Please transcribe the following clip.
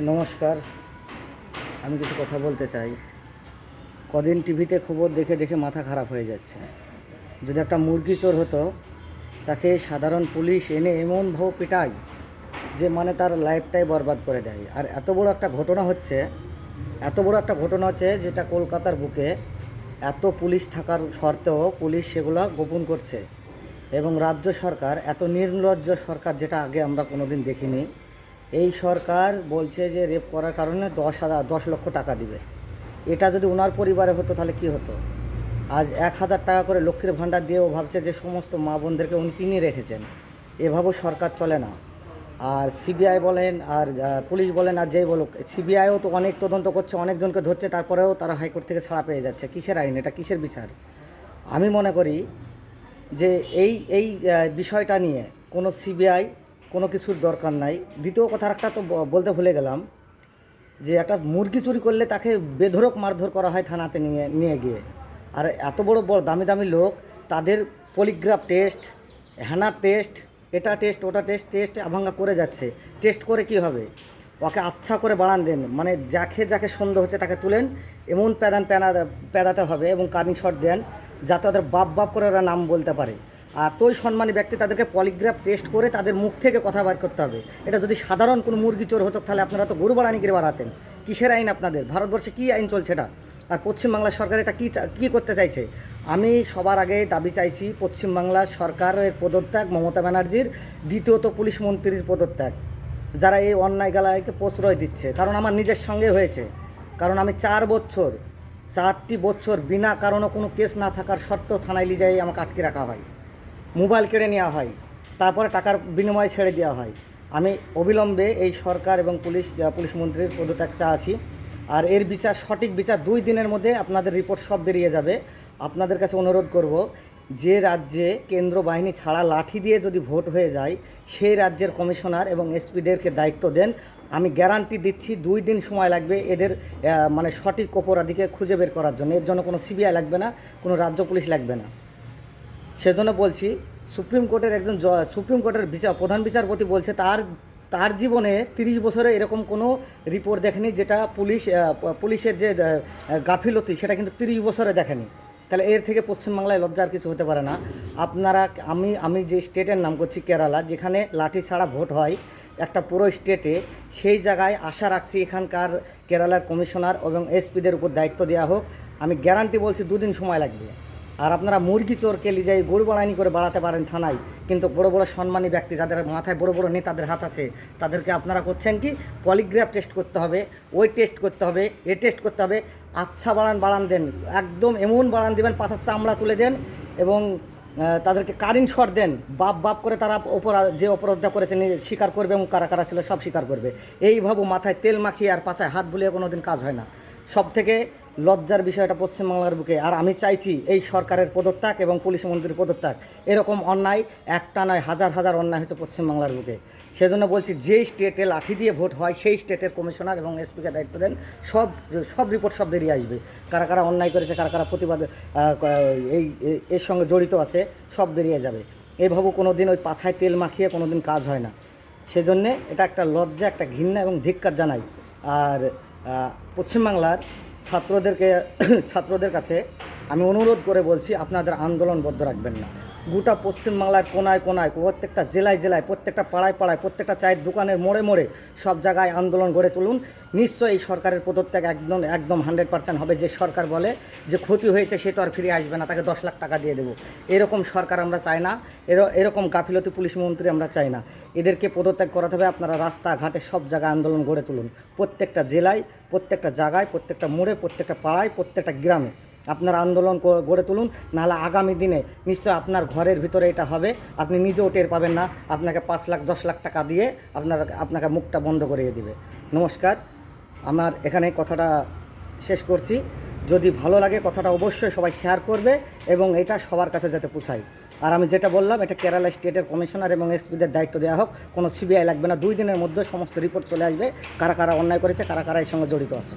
নমস্কার। আমি কিছু কথা বলতে চাই। কদিন টিভিতে খবর দেখে দেখে মাথা খারাপ হয়ে যাচ্ছে। যদি একটা মুরগি চোর হতো, তাকে সাধারণ পুলিশ এনে এমন এমনভাবে পিটায় যে মানে তার লাইফটাই বরবাদ করে দেয়। আর এত বড় একটা ঘটনা হচ্ছে, এত বড় একটা ঘটনা হচ্ছে যেটা কলকাতার বুকে এত পুলিশ থাকার সত্ত্বেও পুলিশ সেগুলো গোপন করছে। এবং রাজ্য সরকার, এত নির্লজ্জ সরকার যেটা আগে আমরা কোনোদিন দেখিনি এই সরকার বলছে যে রেপ করার কারণে দশ হাজার, দশ লক্ষ টাকা দিবে। এটা যদি ওনার পরিবারে হতো তাহলে কি হতো? আজ এক হাজার টাকা করে লক্ষ্মীর ভাণ্ডার দিয়েও ভাবছে যে সমস্ত মা বোনদেরকে উনি কিনে রেখেছেন। এভাবেও সরকার চলে না। আর সিবিআই বলেন, আর পুলিশ বলেন, আর যেই বলুক সিবিআইও তো অনেক তদন্ত করছে, অনেকজনকে ধরছে, তারপরেও তারা হাইকোর্ট থেকে ছাড়া পেয়ে যাচ্ছে। কিসের আইন? এটা কিসের বিচার? আমি মনে করি যে এই এই বিষয়টা নিয়ে কোনো সিবিআই কোনো কিছুর দরকার নাই। দ্বিতীয় কথা একটা তো বলতে ভুলে গেলাম, যে একটা মুরগি চুরি করলে তাকে বেধরক মারধর করা হয় থানাতে নিয়ে নিয়ে গিয়ে। আর এত বড় বড় দামি দামি লোক, তাদের পলিগ্রাফ টেস্ট, হ্যানার টেস্ট, এটা টেস্ট, ওটা টেস্ট টেস্ট আভাঙ্গা করে যাচ্ছে। টেস্ট করে কি হবে? ওকে আচ্ছা করে বাড়ান দেন। মানে যাকে যাকে সন্দেহ হচ্ছে তাকে তুলেন, এমন প্যাদান প্যানা, প্যাদাতে হবে এবং কারিং শট দেন, যাতে ওদের বাপ বাপ করে ওরা নাম বলতে পারে। আর তোই সম্মানী ব্যক্তি তাদেরকে পলিগ্রাফ টেস্ট করে তাদের মুখ থেকে কথা বার করতে হবে। এটা যদি সাধারণ কোনো মুরগি চোর হতো, তাহলে আপনারা তো গরু বাড়ানি করে বাড়াতেন। কিসের আইন আপনাদের? ভারতবর্ষে কী আইন চলছে এটা? আর পশ্চিমবাংলার সরকার এটা কী কী করতে চাইছে? আমি সবার আগে দাবি চাইছি পশ্চিমবাংলার সরকারের পদত্যাগ মমতা ব্যানার্জির, দ্বিতীয়ত পুলিশ মন্ত্রীর পদত্যাগ। যারা এই অন্যায় গালাকে প্রশ্রয় দিচ্ছে, কারণ আমার নিজের সঙ্গে হয়েছে। কারণ আমি চার বছর, চারটি বছর বিনা কারণে কোনো কেস না থাকার সত্ত্বেও থানায় লিয়ে যাই, আমাকে আটকে রাখা হয়। মোবাইল কেড়ে নেওয়া হয়, তারপরে টাকার বিনিময়ে ছেড়ে দেওয়া হয়। আমি অবিলম্বে এই সরকার এবং পুলিশ পুলিশ মন্ত্রীর পদত্যাগ চাচ্ছি আর এর বিচার, সঠিক বিচার দুই দিনের মধ্যে আপনাদের রিপোর্ট সব বেরিয়ে যাবে। আপনাদের কাছে অনুরোধ করব, যে রাজ্যে কেন্দ্র বাহিনী ছাড়া লাঠি দিয়ে যদি ভোট হয়ে যায়, সেই রাজ্যের কমিশনার এবং এসপিদেরকে দায়িত্ব দেন। আমি গ্যারান্টি দিচ্ছি, দুই দিন সময় লাগবে এদের মানে সঠিক অপরাধীকে খুঁজে বের করার জন্য। এর জন্য কোনো সিবিআই লাগবে না, কোনো রাজ্য পুলিশ লাগবে না। সেজন্য বলছি, সুপ্রিম কোর্টের একজন সুপ্রিম কোর্টের বিচার প্রধান বিচারপতি বলছে তার তার জীবনে তিরিশ বছরে এরকম কোনো রিপোর্ট দেখেনি যেটা পুলিশ পুলিশের যে গাফিলতি সেটা কিন্তু তিরিশ বছরে দেখেনি। তাহলে এর থেকে পশ্চিমবাংলায় লজ্জার কিছু হতে পারে না। আপনারা, আমি আমি যে স্টেটের নাম করছি কেরালা, যেখানে লাঠি ছাড়া ভোট হয়, একটা পুরো স্টেটে সেই জায়গায় আশা রাখছি এখানকার কেরালার কমিশনার এবং এসপিদের উপর দায়িত্ব দেওয়া হোক। আমি গ্যারান্টি বলছি দুদিন সময় লাগবে। আর আপনারা মুরগি চোরকে লিজাই গরু বাড়ানি করে বাড়াতে পারেন থানায়। কিন্তু বড় বড় সম্মানী ব্যক্তি যাদের মাথায় বড় বড় নেতাদের হাত আছে, তাদেরকে আপনারা করছেন কি? পলিগ্রাফ টেস্ট করতে হবে, ওই টেস্ট করতে হবে, এ টেস্ট করতে হবে। আচ্ছা বাড়ান বাড়ান দেন, একদম এমন বাড়ান দেবেন পাশার চামড়া তুলে দেন এবং তাদেরকে কারিন শট দেন। বাপ বাপ করে তারা অপরাধ যে অপরাধটা করেছে স্বীকার করবে এবং কারা কারা ছিল সব স্বীকার করবে। এইভাবে মাথায় তেল মাখিয়ে আর পাশায় হাত বুলিয়ে কোনো দিন কাজ হয় না। সব থেকে লজ্জার বিষয়টা পশ্চিমবাংলার বুকে। আর আমি চাইছি এই সরকারের পদত্যাগ এবং পুলিশ মন্ত্রীর পদত্যাগ। এরকম অন্যায় একটা নয়, হাজার হাজার অন্যায় হচ্ছে পশ্চিমবাংলার বুকে। সেজন্য বলছি, যেই স্টেটে লাঠি দিয়ে ভোট হয়, সেই স্টেটের কমিশনার এবং এসপিকে দায়িত্ব দেন, সব সব রিপোর্ট সব বেরিয়ে আসবে। কারা কারা অন্যায় করেছে, কারা কারা প্রতিবাদ এই এর সঙ্গে জড়িত আছে, সব বেরিয়ে যাবে। এইভাবে কোনো দিন ওই পাছায় তেল মাখিয়ে কোনো দিন কাজ হয় না। সেজন্যে এটা একটা লজ্জা, একটা ঘৃণা এবং ধিক্কার জানাই। আর পশ্চিমবাংলার ছাত্রদেরকে ছাত্রদের কাছে আমি অনুরোধ করে বলছি আপনাদের আন্দোলন বদ্ধ রাখবেন না। গোটা পশ্চিমবাংলার কোনায় কোনায়, প্রত্যেকটা জেলায় জেলায়, প্রত্যেকটা পাড়ায় পাড়ায়, প্রত্যেকটা চায়ের দোকানের মোড়ে মোড়ে সব জায়গায় আন্দোলন গড়ে তুলুন। নিশ্চয়ই এই সরকারের পদত্যাগ একদম একদম হান্ড্রেড পার্সেন্ট হবে। যে সরকার বলে যে ক্ষতি হয়েছে সে তো আর ফিরে আসবে না, তাকে দশ লাখ টাকা দিয়ে দেবো। এরকম সরকার আমরা চাই না, এর- এরকম গাফিলতি পুলিশ মন্ত্রী আমরা চাই না। এদেরকে পদত্যাগ করাতে হবে, আপনারা রাস্তাঘাটে সব জায়গায় আন্দোলন গড়ে তুলুন। প্রত্যেকটা জেলায়, প্রত্যেকটা জায়গায়, প্রত্যেকটা মোড়ে, প্রত্যেকটা পাড়ায়, প্রত্যেকটা গ্রামে। আপনার আন্দোলন গড়ে তুলুন, নাহলে আগামী দিনে নিশ্চয় আপনার ঘরের ভিতরে এটা হবে। আপনি নিজেও টের পাবেন না, আপনাকে পাঁচ লাখ, দশ লাখ টাকা দিয়ে আপনার, আপনাকে মুখটা বন্ধ করিয়ে দিবে। নমস্কার, আমার এখানে কথাটা শেষ করছি। যদি ভালো লাগে কথাটা অবশ্যই সবাই শেয়ার করবে এবং এটা সবার কাছে যাতে পৌঁছায়। আর আমি যেটা বললাম, এটা কেরালা স্টেটের কমিশনার এবং এসপিদের দায়িত্ব দেওয়া হোক, কোনো সিবিআই লাগবে না। দুই দিনের মধ্যে সমস্ত রিপোর্ট চলে আসবে, কারা কারা অন্যায় করেছে, কারা কারা এর সঙ্গে জড়িত আছে।